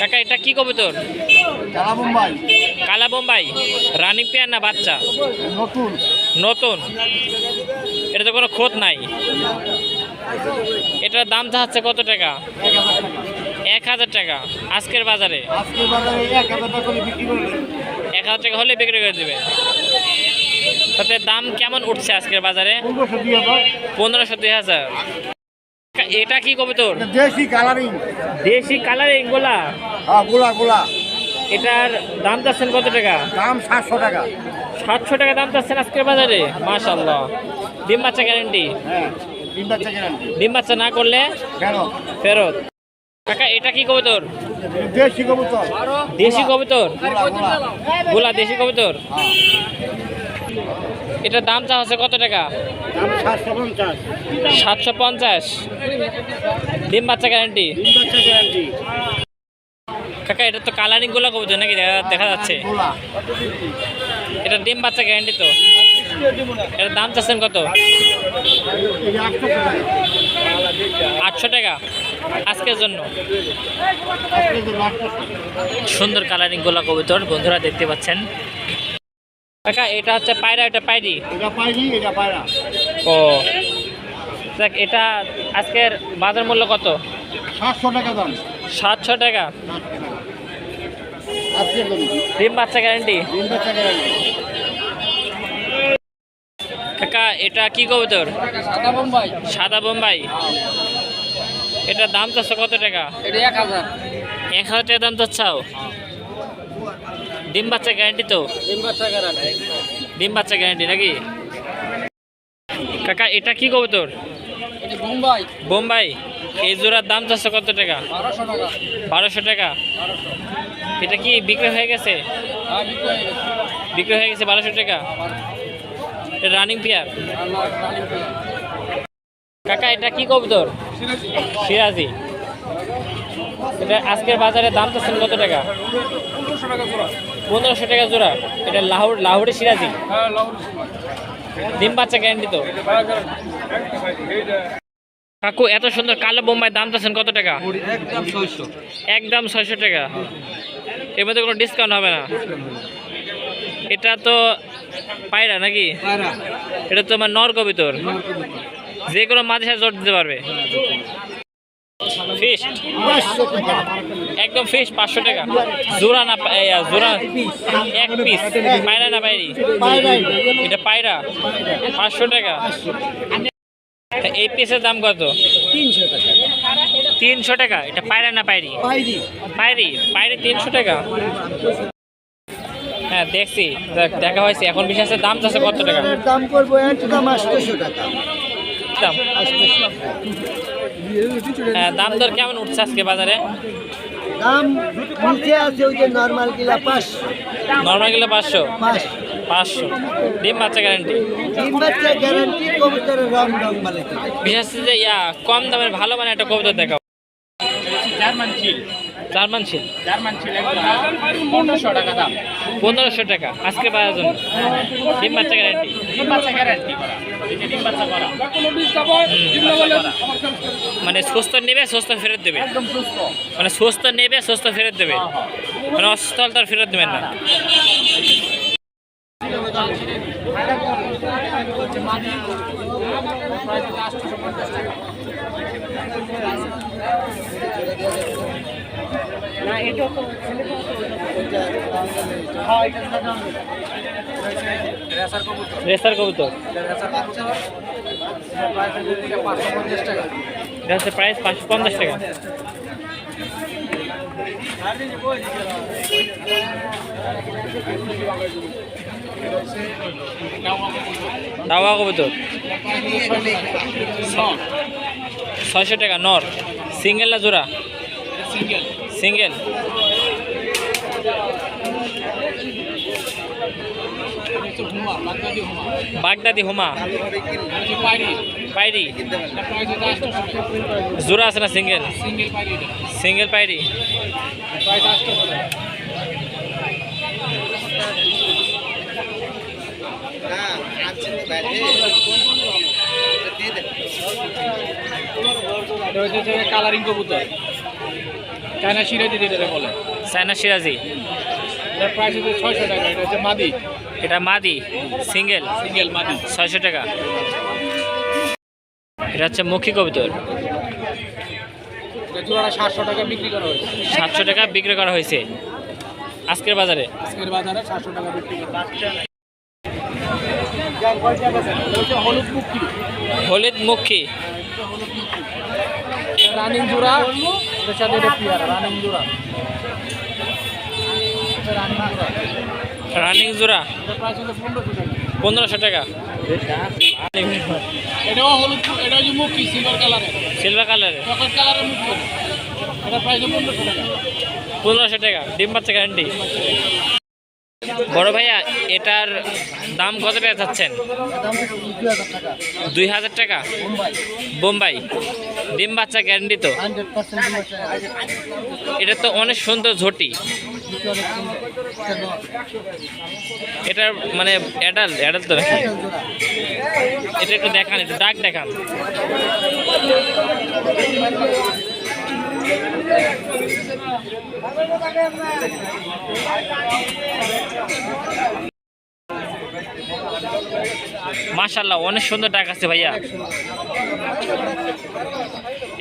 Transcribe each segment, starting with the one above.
কাকা এটা কি কবুতর? কালা বোম্বাই। রানিং পেয়ার না বাচ্চা? নতুন। নতুন। এটা তো কোনো খোঁজ নাই। এটার দাম চাচ্ছে কত টাকা? এক হাজার টাকা। আজকের বাজারে? এক হাজার টাকা করে বিক্রি এক হাজার টাকা হলে বিক্রি করে দেবে। তাতে দাম কেমন উঠছে আজকের বাজারে? পনেরোশো দুই হাজার পনেরোশো দুই হাজার কাকা, এটা কি কবুতর? দেশি কালারিং দেশি কালারিং গোলা? হ্যাঁ গোলা গোলা। এটার দাম চাচ্ছেন কত টাকা? দাম সাতশো টাকা। সাতশো টাকা দাম চাচ্ছেন আজকের বাজারে? মাশাল্লাহ ডিম বাচ্চা গ্যারেন্টি হ্যাঁ তিন বাচ্চা গ্যারান্টি ডিম বাচ্চা না করলে কেন ফেরত। কাকা এটা কি কবুতর? দেশি কবুতর। দেশি কবুতর? গোলা দেশি কবুতর? হ্যাঁ। এটার দাম চা হচ্ছে কত টাকা? দাম সাতশো পঞ্চাশ। ডিম বাচ্চা গ্যারেন্টি তিন বাচ্চা গ্যারান্টি কাকা এটা তো কালারিং গোলা কবুতর নাকি? দেখা- যাচ্ছে। এটা ডিম বাচ্চা গ্যারেন্টি তো। এটার দাম চাচ্ছেন কত? আটশো টাকা। আজকের জন্য। সুন্দর কালারিং গোলা কবুতর। বন্ধুরা দেখতে পাচ্ছেন। কাকা এটা হচ্ছে পায়রা এটা পায়রি? এটা পাইনি এটা পায়রা। ও। দেখ এটা আজকের বাজার মূল্য কত? সাতশো টাকা দাম। সাতশো টাকা। ডিম বাচ্চা গ্যারেন্টি তিন বাচ্চা গ্যারান্টি কাকা এটা কি কবুতর? সাদা বোম্বাই। সাদা বোম্বাই। এটার দাম চাচ্ছে কত টাকা? এটা এক হাজার। এক হাজার টাকা দাম চাচ্ছাও ডিম বাচ্চা গ্যারান্টি তো? ডিম বাচ্চা গ্যারান্টি ডিম বাচ্চা গ্যারেন্টি নাকি? কাকা এটা কি কবুতর? এটা বোম্বাই। বোম্বাই? এই জোড়ার দাম চাচ্ছে কত টাকা? বারোশো টাকা। এটা কি বিক্রি হয়ে গেছে? হ্যাঁ বিক্রি হয়ে গেছে। হয়ে বারোশো টাকা? রানিং পেয়ার না, রানিং পেয়ার। কাকা এটা কি কবুতর? সিরাজি। এটা আজকের বাজারে দাম চাচ্ছেন কত টাকা? পনেরোশো টাকা জোড়া। এটা লাহোর লাহোরে সিরাজি। হ্যাঁ ডিম বাচ্চা গ্যারান্টি তো। কাকু এত সুন্দর কালো বোম্বাই দাম চাচ্ছেন কত টাকা? একদম ছয়শো। টাকা। এর মধ্যে কোনো ডিসকাউন্ট হবে না। এটা তো পায়রা নাকি? এটা তো আমার নর কবিতর যে কোনো মাঝে সাথে জোর দিতে পারবে। একদম ফিস পাঁচশো টাকা। জোড়া না জোড়া এক পিস পায়রা না পায়রি? এটা পায়রা, পাঁচশো টাকা। এই পিসের দাম কত? তিনশো টাকা, এটা পায়রা না পায়রি? পায়রি পায়রি তিনশো টাকা। হ্যাঁ দেখছি। দেখা হয়েছে। এখন বিশেষের দাম চাচ্ছে কত টাকা? দাম করব টাকা হ্যাঁ দাম দর কেমন উঠছে আজকে বাজারে? দাম নিচে আছে ওই যে নর্মাল গিলা পাঁচশো। নর্মাল গেলে পাঁচশো? ডিম বাচ্চা গ্যারান্টি তিন বাচ্চা গ্যারান্টি কবুতরের রং রং মানে বিশেষ করে যে ইয়া কম দামের ভালো মানে একটা কবুতর দেখাও। জার্মান চিল জার্মান ছিল? জার্মান চিল পনেরোশো টাকা দাম। পনেরোশো টাকা। আজকে বাজার জন্য? ডিম বাচ্চা গ্যারান্টি ডিম বাচ্চা গ্যারান্টি মানে সুস্থ নেবে, সুস্থ ফেরত দেবে। মানে সুস্থ নেবে, সুস্থ ফেরত দেবে। মানে অসুস্থ তার ফেরত দেবেন না। রেসার রেসার কবুতর রেসার কবুতর পাঁচশো পঞ্চাশ টাকা এটা হচ্ছে প্রাইস পাঁচশো পঞ্চাশ টাকা। দাওয়া কবুতর। ছয়শো টাকা নর। সিঙ্গেল না জোড়া? সিঙ্গেল। বাগদাদি হুমা। পাইরি। জোড়া আছে না সিঙ্গেল? সিঙ্গেল পাইরি। কালারিং কবুতর। চায়না সিরাজি যেটা বলে। চায়না সিরাজি এটার প্রাইস হচ্ছে ছয়শো টাকা এটা হচ্ছে মাদি। এটা মাদি সিঙ্গেল সিঙ্গেল মাদি। ছয়শো টাকা। এটা হচ্ছে মুখী কবিতর। সাতশো টাকা বিক্রি করা হয়েছে। সাতশো টাকা বিক্রি করা হয়েছে। আজকের বাজারে। আজকের বাজারে সাতশো টাকা বিক্রি করা হলুদ মুক্তি হলুদ মুখী। রানিং জোড়া এটার সাথে এটা পেয়ারা রানিং জোড়া। এটা রানিং জোড়া? প্রাইস পনেরোশো টাকা। এটাও হলুদ এটা হচ্ছে সিলভার কালারের সিলভার কালারের চকলেট কালারের মুক্তি এটা প্রাইস পনেরোশো টাকা। পনেরোশো টাকা ডিম বাচ্চা গ্যারান্টি বড় ভাইয়া, এটার দাম কত টাকা চাচ্ছেন? দুই হাজার টাকা? বোম্বাই। ডিম বাচ্চা গ্যারান্টি তো। এটা তো অনেক সুন্দর ঝটি। এটা মানে অ্যাডাল অ্যাডাল তো নাকি? এটা একটু দেখান, একটু ডাক দেখান। মাশাল্লাহ অনেক সুন্দর ডাক আছে ভাইয়া।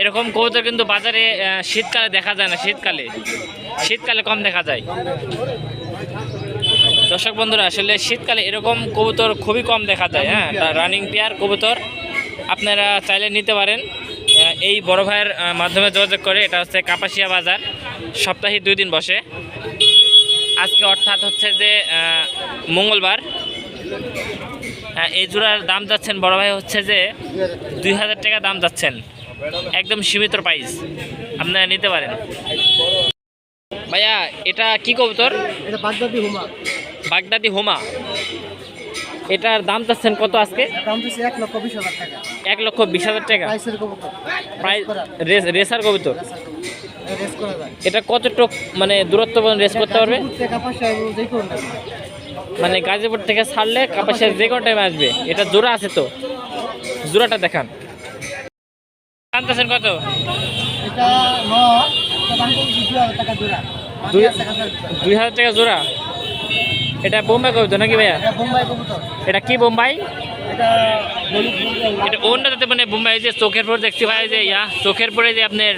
এরকম কবুতর কিন্তু বাজারে শীতকালে দেখা যায় না, শীতকালে। শীতকালে কম দেখা যায়। দর্শক বন্ধুরা, আসলে শীতকালে এরকম কবুতর খুবই কম দেখা যায় হ্যাঁ। রানিং পেয়ার কবুতর আপনারা চাইলে নিতে পারেন। এই বড় ভাইয়ের মাধ্যমে যোগাযোগ করে এটা হচ্ছে কাপাসিয়া বাজার। সপ্তাহে দুই দিন বসে। আজকে অর্থাৎ হচ্ছে যে মঙ্গলবার। হ্যাঁ এই জোড়ার দাম যাচ্ছেন বড় ভাই হচ্ছে যে দুই হাজার টাকা দাম যাচ্ছেন। একদম সীমিত প্রাইস আপনারা নিতে পারেন। ভাইয়া এটা কি কবুতর? বাগদাদি হুমা। বাগদাদি হোমা। এটার দাম চাচ্ছেন কত আজকে? দাম হচ্ছে এক লক্ষ বিশ হাজার টাকা। এক লক্ষ বিশ হাজার টাকা? প্রাইস রেস রেসার কবুতর? এটা কতটুক মানে দূরত্ব পর্যন্ত রেস করতে পারবে? টাকা। মানে গাজীপুর থেকে ছাড়লে কাপাসিয়া যে কোনো টাইমে আসবে। এটা জোড়া আছে তো। জোড়াটা দেখান। কত? দুই হাজার টাকা জোড়া। টাকা। এটা বোম্বাই কবিতা নাকি ভাইয়া? এটা কি বোম্বাই? এটা অন্যটাতে মানে বোম্বাই যে চোখের পর দেখছি ভাই যে ইয়া চোখের পরে যে আপনার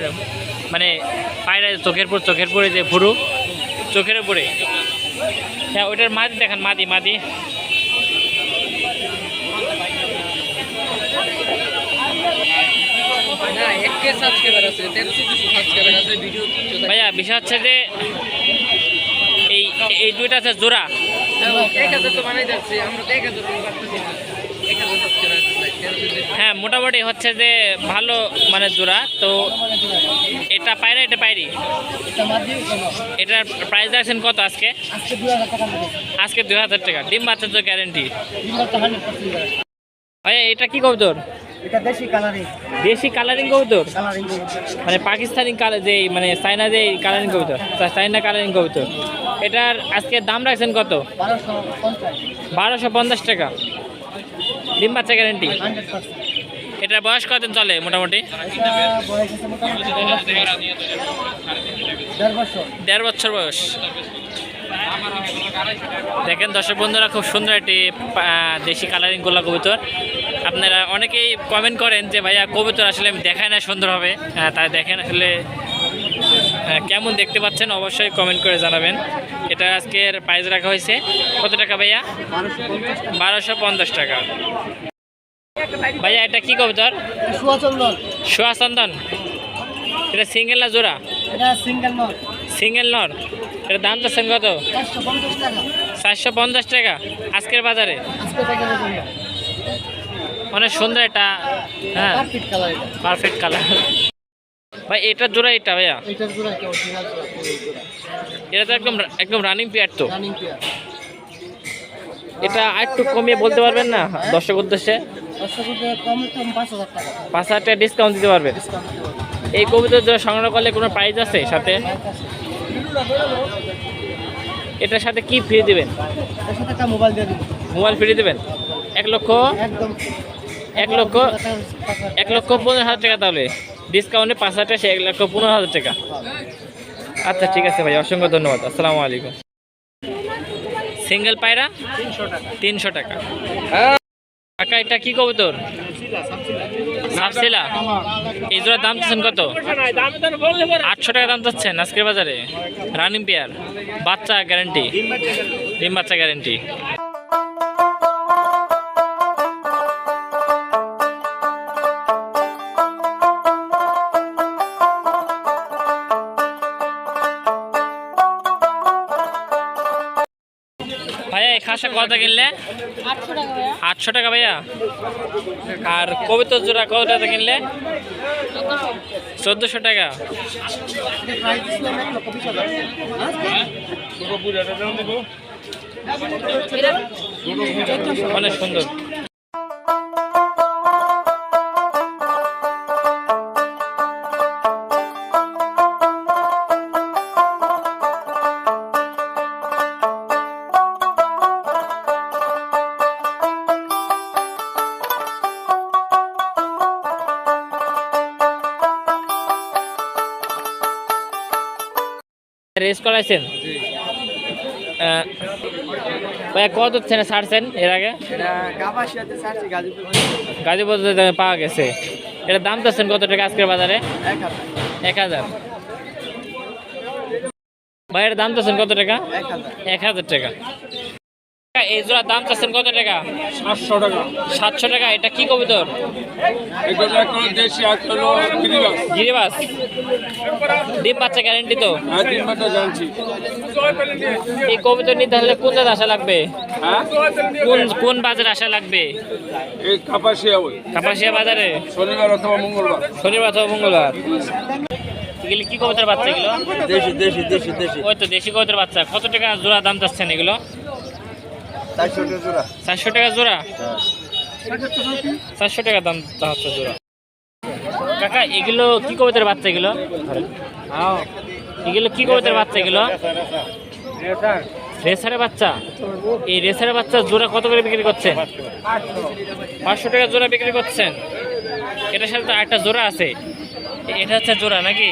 মানে পায়রা চোখের পর চোখের পরে যে ভুরু চোখের উপরে। হ্যাঁ ওইটার মাদি দেখান মাদি মাদি। ভাইয়া বিষয় হচ্ছে যে এই এই দুইটা আছে জোড়া। হ্যাঁ মোটামুটি হচ্ছে যে ভালো মানে জোড়া তো এটা পায়রা এটা পায়রি নর। এটার প্রাইস রাখছেন কত আজকে? আজকে দুই হাজার টাকা ডিম বাচ্চা তো গ্যারেন্টি ভাইয়া এটা কি কবুতর? দেশি কালারিং কবুতর? মানে পাকিস্তানি কালার যে মানে চাইনা যে কালারিং কবুতর চাইনা কালারিং কবুতর। এটার আজকে দাম রাখছেন কত? বারোশো পঞ্চাশ টাকা। ডিম বাচ্চা গ্যারেন্টি এটার বয়স কতদিন চলে মোটামুটি? এটা দেড় বছর বয়স। দেখেন দর্শক বন্ধুরা খুব সুন্দর একটি দেশি কালারিং গোলা কবুতর। আপনারা অনেকেই কমেন্ট করেন যে ভাইয়া কবুতর আসলে আমি দেখাই না সুন্দর হবে হ্যাঁ, তাই দেখেন আসলে কেমন দেখতে পাচ্ছেন অবশ্যই কমেন্ট করে জানাবেন। এটা আজকের প্রাইস রাখা হয়েছে। কত টাকা ভাইয়া? বারোশো পঞ্চাশ টাকা। ভাইয়া এটা কি কবুতর? সুয়াচন্দন। সোয়া চন্দন এটা সিঙ্গেল না জোড়া? সিঙ্গেল নর। এটা দাম চাচ্ছেন কত? চারশো পঞ্চাশ টাকা। আজকের বাজারে? অনেক সুন্দর এটা। হ্যাঁ। পারফেক্ট কালার ভাই এটা জোড়া এটা ভাইয়া? এইটার জোড়া কেউ সিঙ্গেল এটা তো একদম একদম রানিং পেয়ার তো। রানিং পেয়ার এটা একটু কমিয়ে বলতে পারবেন না দর্শক উদ্দেশ্যে? পাঁচ হাজার টাকা। ডিসকাউন্ট দিতে পারবেন। এই কবিতা জোড়া সংগ্রহ করলে কোনো প্রাইজ আছে সাথে? এটার সাথে কি ফ্রি দিবেন? এর সাথে একটা মোবাইল দিয়ে দিন মোবাইল ফ্রি দিবেন? এক লক্ষ? একদম এক লক্ষ? এক লক্ষ পনেরো হাজার টাকা তাহলে? ডিসকাউন্টে পাঁচ হাজার টাকা, এক লক্ষ পনেরো হাজার টাকা। আচ্ছা ঠিক আছে ভাই, অসংখ্য ধন্যবাদ, আসসালামু আলাইকুম। সিঙ্গেল পায়রা? তিনশো টাকা। কাকা, এটা কি কবুতর? সাপসিলা। এই জোড়ার দাম চাচ্ছেন কত? আটশো টাকা দাম চাচ্ছেন আজকের বাজারে। Running pair. বাচ্চা গ্যারেন্টি ডিম বাচ্চা গ্যারেন্টি ভাইয়া কথা কিনলে? আটশো টাকা ভাইয়া। আর কবিতর জোড়া কত টাকা কিনলে? চোদ্দশো টাকা। অনেক সুন্দর। রেস করাইছেন? ভাইয়া কত হচ্ছে না ছাড়ছেন এর আগে? গাজীপুর। পাওয়া গেছে। এটা দাম চাচ্ছেন কত টাকা আজকের বাজারে? এক হাজার। এক হাজার। ভাইয়ের দাম চাচ্ছেন কত টাকা? এক হাজার টাকা। এই জোড়ার দাম চাচ্ছেন কত টাকা? সাতশো টাকা। সাতশো টাকা এটা কি কবিতর? গিরিবাস। ডিম বাচ্চা গ্যারেন্টি তো? হ্যাঁ এই কবিতর নিতে হলে কোন জায়গায় আসা লাগবে? হ্যাঁ? কোন কোন বাজারে আসা লাগবে? কাপাসিয়া বাজারে? শনিবার অথবা মঙ্গলবার। শনিবার অথবা মঙ্গলবার। এগুলি কি কবিতার বাচ্চা এগুলো? দেশি দেশি দেশি দেশি। ওই তো দেশি কবিতার বাচ্চা। কত টাকা জোড়া দাম চাচ্ছেন এগুলো? চারশো টাকা জোড়া। চারশো টাকা চারশো দাম হচ্ছে জোড়া। কাকা এগুলো কি কবিতার বাচ্চা এগুলো? এগুলো কি কবিতার বাচ্চা এগুলো? রেসারের বাচ্চা? এই রেসারের বাচ্চা জোড়া কত করে বিক্রি করছেন? পাঁচশো টাকা জোড়া বিক্রি করছেন। এটার সাথে তো আরেকটা জোড়া আছে। এটা হচ্ছে জোড়া নাকি?